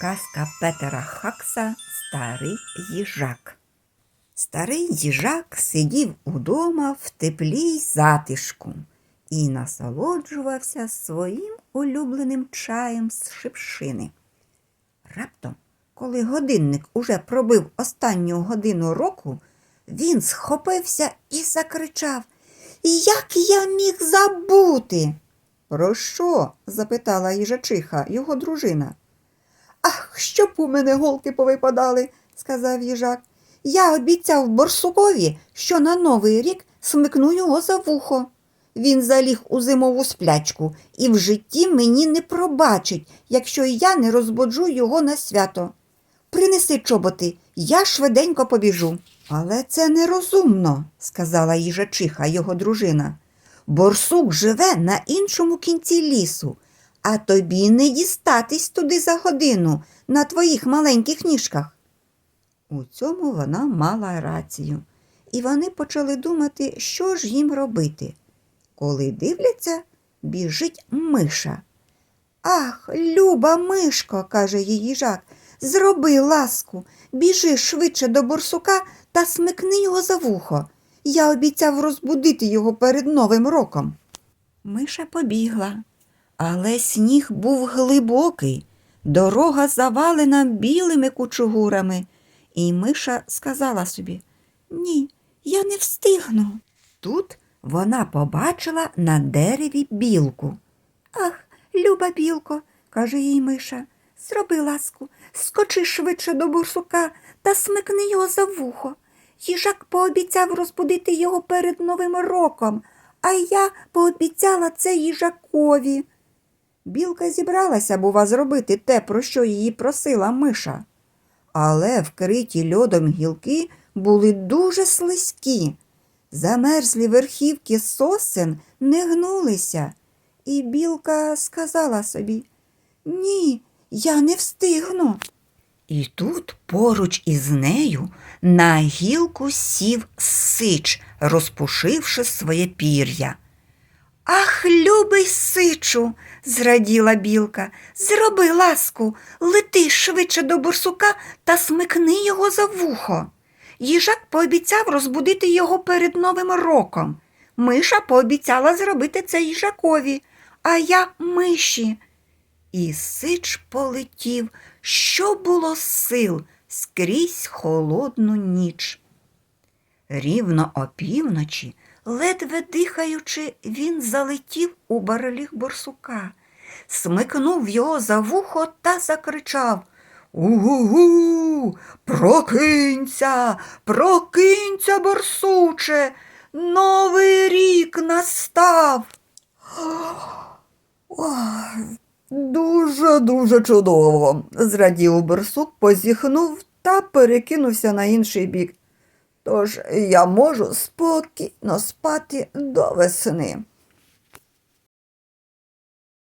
Казка Петера Хакса Старий їжак. Старий їжак сидів удома в теплій затишку і насолоджувався своїм улюбленим чаєм з шипшини. Раптом, коли годинник уже пробив останню годину року, він схопився і закричав Як я міг забути? Про що? запитала їжачиха, його дружина. Ах, щоб у мене голки повипадали, сказав їжак. Я обіцяв борсукові, що на новий рік смикну його за вухо. Він заліг у зимову сплячку і в житті мені не пробачить, якщо я не розбуджу його на свято. Принеси чоботи, я швиденько побіжу. Але це нерозумно, сказала їжачиха, його дружина. Борсук живе на іншому кінці лісу, а тобі не дістатись туди за годину на твоїх маленьких ніжках. У цьому вона мала рацію, і вони почали думати, що ж їм робити. Коли дивляться, біжить миша. Ах, люба мишко, каже їй їжак, зроби ласку, біжи швидше до борсука та смикни його за вухо. Я обіцяв розбудити його перед Новим роком. Миша побігла, але сніг був глибокий, дорога завалена білими кучугурами, і миша сказала собі Ні, я не встигну. Тут вона побачила на дереві білку. Ах, люба білко, каже їй миша, зроби ласку, скочи швидше до бурсука та смикни його за вухо. Їжак пообіцяв розбудити його перед Новим роком, а я пообіцяла це їжакові. Білка зібралася, бува, зробити те, про що її просила миша. Але вкриті льодом гілки були дуже слизькі. Замерзлі верхівки сосен не гнулися, і білка сказала собі Ні, я не встигну. І тут поруч із нею на гілку сів сич, розпушивши своє пір'я. Ах, любий сичу, зраділа білка, зроби ласку, лети швидше до бурсука та смикни його за вухо. Їжак пообіцяв розбудити його перед Новим роком. Миша пообіцяла зробити це їжакові, а я миші. І сич полетів, що було сил скрізь холодну ніч. Рівно опівночі, ледве дихаючи, він залетів у бареліг борсука, смикнув його за вухо та закричав. Угу, прокинься, прокинься, борсуче, новий рік настав. Дуже, дуже чудово, зрадів борсук, позіхнув та перекинувся на інший бік. Тож я можу спокійно спати до весни.